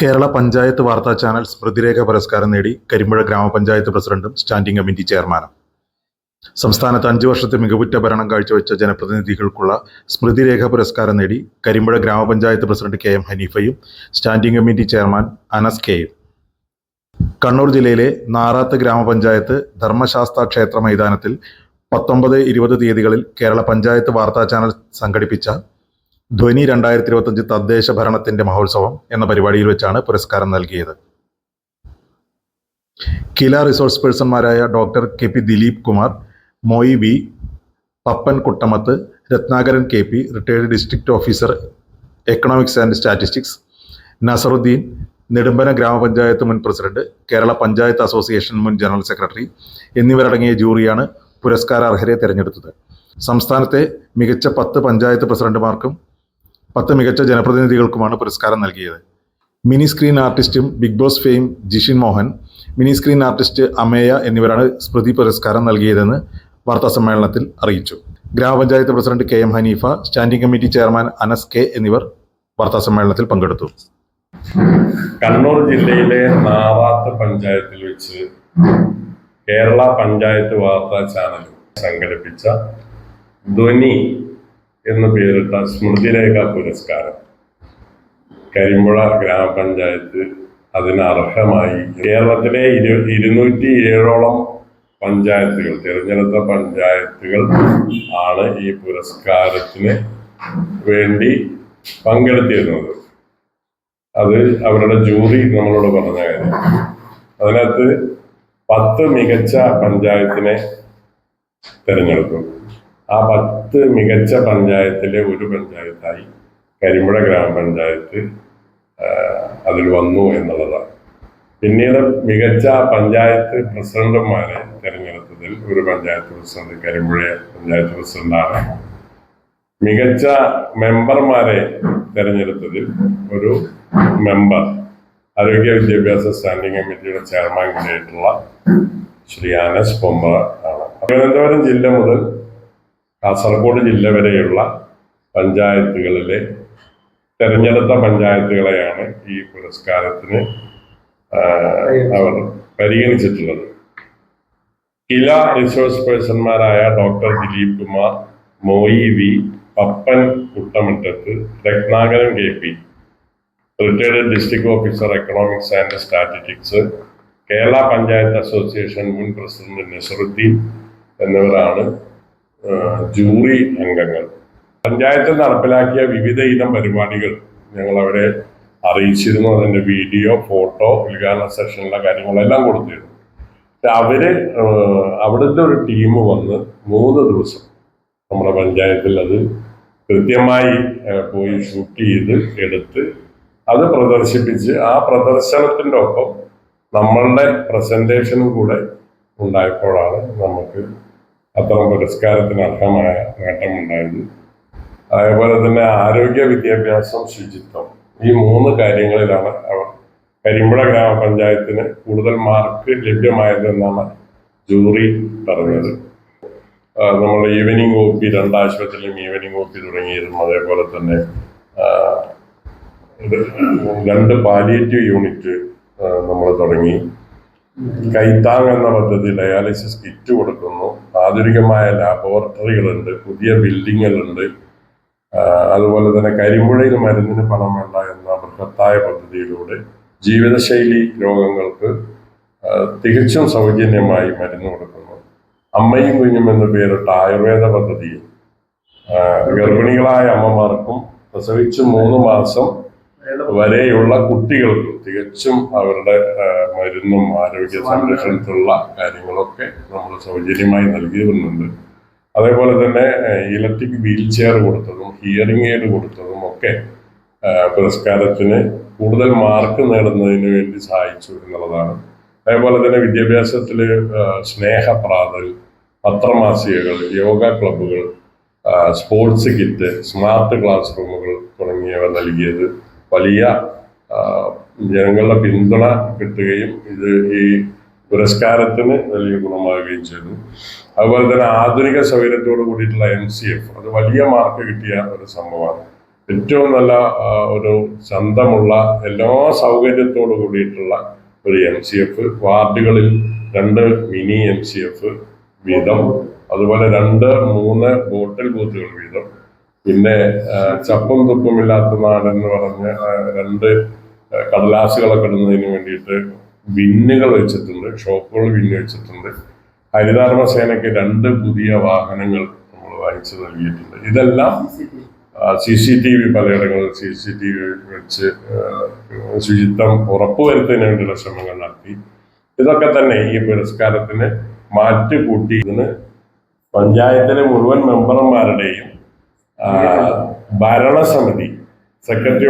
കേരള പഞ്ചായത്ത് വാർത്താ ചാനൽ സ്മൃതിരേഖ പുരസ്കാരം നേടി കരിമ്പുഴ ഗ്രാമപഞ്ചായത്ത് പ്രസിഡന്റും സ്റ്റാൻഡിംഗ് കമ്മിറ്റി ചെയർമാനും. സംസ്ഥാനത്ത് അഞ്ചു വർഷത്തെ മികവുറ്റ ഭരണം കാഴ്ചവെച്ച ജനപ്രതിനിധികൾക്കുള്ള സ്മൃതിരേഖ പുരസ്കാരം നേടി കരിമ്പുഴ ഗ്രാമപഞ്ചായത്ത് പ്രസിഡന്റ് കെ എം ഹനീഫയും സ്റ്റാൻഡിംഗ് കമ്മിറ്റി ചെയർമാൻ അനസ് കെയും. കണ്ണൂർ ജില്ലയിലെ നാറാത്ത് ഗ്രാമപഞ്ചായത്ത് ധർമ്മശാസ്ത്ര ക്ഷേത്ര മൈതാനത്തിൽ പത്തൊമ്പത് ഇരുപത് തീയതികളിൽ കേരള പഞ്ചായത്ത് വാർത്താ ചാനൽ സംഘടിപ്പിച്ച ധ്വനി രണ്ടായിരത്തി ഇരുപത്തഞ്ച് തദ്ദേശ ഭരണത്തിന്റെ മഹോത്സവം എന്ന പരിപാടിയിൽ വെച്ചാണ് പുരസ്കാരം നൽകിയത്. കില resource പേഴ്സൺമാരായ doctor K P Dileep Kumar Moyi V Pappan Kuttamath Ratnakaran K P retired district officer economics and statistics Nasaruddin Nedumpana ഗ്രാമപഞ്ചായത്ത് മുൻ പ്രസിഡന്റ് കേരള പഞ്ചായത്ത് അസോസിയേഷൻ മുൻ ജനറൽ സെക്രട്ടറി എന്നിവരടങ്ങിയ ജൂറിയാണ് പുരസ്കാരാർഹരെ തിരഞ്ഞെടുത്തത്. സംസ്ഥാനത്തെ മികച്ച പത്ത് പഞ്ചായത്ത് പ്രസിഡന്റുമാർക്കും പത്ത് മികച്ച ജനപ്രതിനിധികൾക്കുമാണ് പുരസ്കാരം നൽകിയത്. Mini screen ആർട്ടിസ്റ്റും big boss fame Jishin Mohan mini screen artist Ameya എന്നിവരാണ് സ്മൃതി പുരസ്കാരം നൽകിയതെന്ന് വാർത്താ സമ്മേളനത്തിൽ അറിയിച്ചു. ഗ്രാമപഞ്ചായത്ത് president K M Haneefa standing committee chairman Anas K എന്നിവർ വാർത്താ സമ്മേളനത്തിൽ പങ്കെടുത്തു. കണ്ണൂർ ജില്ലയിലെ നാവാത്ത് പഞ്ചായത്തിൽ വെച്ച് കേരള പഞ്ചായത്ത് വാർത്താ ചാനൽ സംഘടിപ്പിച്ച ധ്വനി എന്ന് പേരിട്ട സ്മൃതിരേഖ പുരസ്കാരം. കരിമ്പുഴ ഗ്രാമപഞ്ചായത്ത് അതിന് അർഹമായി. കേരളത്തിലെ ഇരു ഇരുന്നൂറ്റി ഏഴോളം പഞ്ചായത്തുകൾ തിരഞ്ഞെടുത്ത പഞ്ചായത്തുകൾ ആണ് ഈ പുരസ്കാരത്തിന് വേണ്ടി പങ്കെടുത്തിരുന്നത്. അത് അവരുടെ ജൂറി നമ്മളോട് പറഞ്ഞ കാര്യം. അതിനകത്ത് പത്ത് മികച്ച പഞ്ചായത്തിനെ തിരഞ്ഞെടുത്തു ആ പത്ത് മികച്ച പഞ്ചായത്തിലെ ഒരു പഞ്ചായത്തായി കരിമ്പുഴ ഗ്രാമപഞ്ചായത്ത് അതിൽ വന്നു എന്നുള്ളതാണ്. പിന്നീട് മികച്ച പഞ്ചായത്ത് പ്രസിഡന്റുമാരെ തിരഞ്ഞെടുത്തതിൽ ഒരു പഞ്ചായത്ത് പ്രസിഡന്റ് കരിമ്പുഴ പഞ്ചായത്ത് പ്രസിഡന്റാണ്. മികച്ച മെമ്പർമാരെ തിരഞ്ഞെടുത്തതിൽ ഒരു മെമ്പർ ആരോഗ്യ വിദ്യാഭ്യാസ സ്റ്റാൻഡിംഗ് കമ്മിറ്റിയുടെ ചെയർമാൻ കൂടിയായിട്ടുള്ള ശ്രീ ആനസ് പൊമ്പ ആണ്. തിരുവനന്തപുരം ജില്ല മുതൽ കാസർഗോഡ് ജില്ല വരെയുള്ള പഞ്ചായത്തുകളിലെ തെരഞ്ഞെടുത്ത പഞ്ചായത്തുകളെയാണ് ഈ പുരസ്കാരത്തിന് അവർ പരിഗണിച്ചിട്ടുള്ളത്. കില resource പേഴ്സൺമാരായ doctor Dileep Kumar Moyi V Pappan Kuttamattath Ratnakaran K P retired district officer economics and statistics Kerala panchayat association മുൻ പ്രസിഡന്റ് നസറുദ്ദീൻ എന്നിവരാണ് ജൂറി അംഗങ്ങൾ. പഞ്ചായത്ത് നടപ്പിലാക്കിയ വിവിധ ഇനം പരിപാടികൾ ഞങ്ങൾ അവരെ അറിയിച്ചിരുന്നു. അതിന്റെ വീഡിയോ ഫോട്ടോ ഉദ്ഘാടന സെഷനിലെ കാര്യങ്ങളെല്ലാം കൊടുത്തിരുന്നു. അവർ അവിടുത്തെ ഒരു ടീം വന്ന് മൂന്ന് ദിവസം നമ്മുടെ പഞ്ചായത്തിൽ അത് കൃത്യമായി പോയി ഷൂട്ട് ചെയ്ത് എടുത്ത് അത് പ്രദർശിപ്പിച്ച് ആ പ്രദർശനത്തിന്റെ ഒപ്പം നമ്മളുടെ പ്രസന്റേഷനും കൂടെ ഉണ്ടായപ്പോഴാണ് നമുക്ക് അത്തരം പുരസ്കാരത്തിന് അർഹമായ നേട്ടമുണ്ടായത് അതേപോലെ തന്നെ ആരോഗ്യ വിദ്യാഭ്യാസം ശുചിത്വം. ഈ മൂന്ന് കാര്യങ്ങളിലാണ് അവർ കരിമ്പുഴ ഗ്രാമപഞ്ചായത്തിന് കൂടുതൽ മാർക്ക് ലഭ്യമായതെന്നാണ് ജൂറി പറഞ്ഞത്. നമ്മൾ ഈവനിങ് ഒ പി രണ്ടാശുപത്രിയിലും ഈവനിങ് ഒ പി തുടങ്ങിയിരുന്നു അതേപോലെ തന്നെ രണ്ട് പാലിയേറ്റീവ് യൂണിറ്റ് നമ്മൾ തുടങ്ങി. കൈത്താങ് എന്ന പദ്ധതി ഡയാലിസിസ് കിറ്റ് കൊടുക്കുന്നു. ആധുനികമായ ലാബോറട്ടറികളുണ്ട് പുതിയ ബിൽഡിങ്ങുകളുണ്ട് അതുപോലെ തന്നെ കരിമ്പുഴയിൽ മരുന്നിന് പണം വേണ്ട എന്ന ബൃഹത്തായ പദ്ധതിയിലൂടെ ജീവിതശൈലി രോഗങ്ങൾക്ക് തികച്ചും സൗജന്യമായി മരുന്ന് കൊടുക്കുന്നു. അമ്മയും കുഞ്ഞും എന്ന പേരിട്ട ആയുർവേദ പദ്ധതിയിൽ ഗർഭിണികളായ അമ്മമാർക്കും പ്രസവിച്ച് മൂന്ന് മാസം വരെയുള്ള കുട്ടികൾക്ക് തികച്ചും അവരുടെ മരുന്നും ആരോഗ്യ സംരക്ഷണത്തിലുള്ള കാര്യങ്ങളൊക്കെ നമ്മൾ സൗജന്യമായി നൽകി വരുന്നുണ്ട് അതേപോലെ തന്നെ ഇലക്ട്രിക് വീൽ ചെയർ കൊടുത്തതും ഹിയറിംഗ് എയ്ഡ് കൊടുത്തതും ഒക്കെ പുരസ്കാരത്തിന് കൂടുതൽ മാർക്ക് നേടുന്നതിന് വേണ്ടി സഹായിച്ചു എന്നുള്ളതാണ്. അതേപോലെ തന്നെ വിദ്യാഭ്യാസത്തിൽ സ്നേഹപ്രാതൽ പത്രമാസികകൾ യോഗ ക്ലബ്ബുകൾ സ്പോർട്സ് കിറ്റ് സ്മാർട്ട് ക്ലാസ് റൂമുകൾ തുടങ്ങിയവ നൽകിയത് വലിയ ജനങ്ങളുടെ പിന്തുണ കിട്ടുകയും ഇത് ഈ പുരസ്കാരത്തിന് വലിയ ഗുണമാകുകയും ചെയ്തു. അതുപോലെ തന്നെ ആധുനിക സൗകര്യത്തോട് കൂടിയിട്ടുള്ള എം സി എഫ് അത് വലിയ മാർക്ക് കിട്ടിയ ഒരു സംഭവമാണ്. ഏറ്റവും നല്ല ഒരു ചന്തമുള്ള എല്ലാ സൗകര്യത്തോട് കൂടിയിട്ടുള്ള ഒരു എം സി എഫ് വാർഡുകളിൽ രണ്ട് മിനി എം സി എഫ് വീതം അതുപോലെ രണ്ട് മൂന്ന് ബോട്ടിൽ ബൂത്തുകൾ വീതം. പിന്നെ ചപ്പും തുപ്പുമില്ലാത്ത നാടെന്ന് പറഞ്ഞ് രണ്ട് കടലാസുകളൊക്കെ ഇടുന്നതിന് വേണ്ടിയിട്ട് വിന്നുകൾ വെച്ചിട്ടുണ്ട് ഷോപ്പുകൾ വിന്ന് വെച്ചിട്ടുണ്ട്. ഹരിതകർമ്മ സേനയ്ക്ക് രണ്ട് പുതിയ വാഹനങ്ങൾ നമ്മൾ വാങ്ങിച്ചു നൽകിയിട്ടുണ്ട്. ഇതെല്ലാം സി സി ടി വി പലയിടങ്ങളിൽ സി സി ടി വി വെച്ച് ശുചിത്വം ഉറപ്പുവരുത്തുന്നതിന് വേണ്ടിയുള്ള ശ്രമങ്ങൾ നടത്തി. ഇതൊക്കെ തന്നെ ഈ പുരസ്കാരത്തിന് മാറ്റുകൂട്ടി ഇതിന് പഞ്ചായത്തിലെ മുഴുവൻ മെമ്പർമാരുടെയും ഭരണസമിതി സെക്രട്ടറി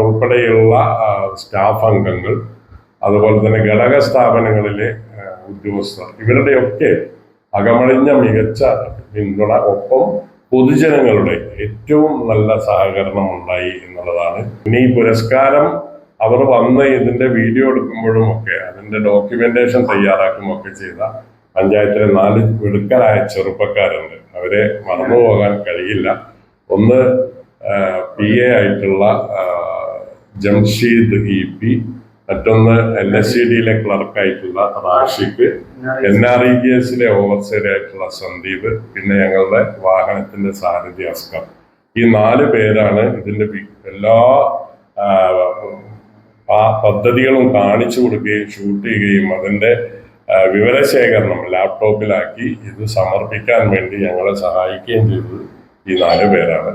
ഉൾപ്പെടെയുള്ള സ്റ്റാഫ് അംഗങ്ങൾ അതുപോലെ തന്നെ ഘടക സ്ഥാപനങ്ങളിലെ ഉദ്യോഗസ്ഥർ ഇവരുടെയൊക്കെ അകമഴിഞ്ഞ മികച്ച പിന്തുണ ഒപ്പം പൊതുജനങ്ങളുടെ ഏറ്റവും നല്ല സഹകരണം ഉണ്ടായി എന്നുള്ളതാണ്. ഇനി ഈ പുരസ്കാരം അവർ വന്ന് ഇതിന്റെ വീഡിയോ എടുക്കുമ്പോഴും ഒക്കെ അതിന്റെ ഡോക്യുമെന്റേഷൻ തയ്യാറാക്കുമൊക്കെ ചെയ്ത പഞ്ചായത്തിലെ നാല് മിടുക്കരായ ചെറുപ്പക്കാരുണ്ട്. അവരെ മറന്നു പോകാൻ കഴിയില്ല. ഒന്ന് പി എ ആയിട്ടുള്ള ജംഷീദ് ഇ പി മറ്റൊന്ന് എൻ എസ് സി ഡിയിലെ ക്ലർക്കായിട്ടുള്ള Rashiq N R E G എസിലെ ഓവർസീർ ആയിട്ടുള്ള സന്ദീപ് പിന്നെ ഞങ്ങളുടെ വാഹനത്തിന്റെ സാരഥി അസ്കർ. ഈ നാല് പേരാണ് ഇതിന്റെ എല്ലാ പദ്ധതികളും കാണിച്ചു കൊടുക്കുകയും ഷൂട്ട് ചെയ്യുകയും അതിന്റെ വിവരശേഖരണം ലാപ്ടോപ്പിലാക്കി ഇത് സമർപ്പിക്കാൻ വേണ്ടി ഞങ്ങളെ സഹായിക്കുകയും ചെയ്തത് ഈ നാല് പേരാണ്.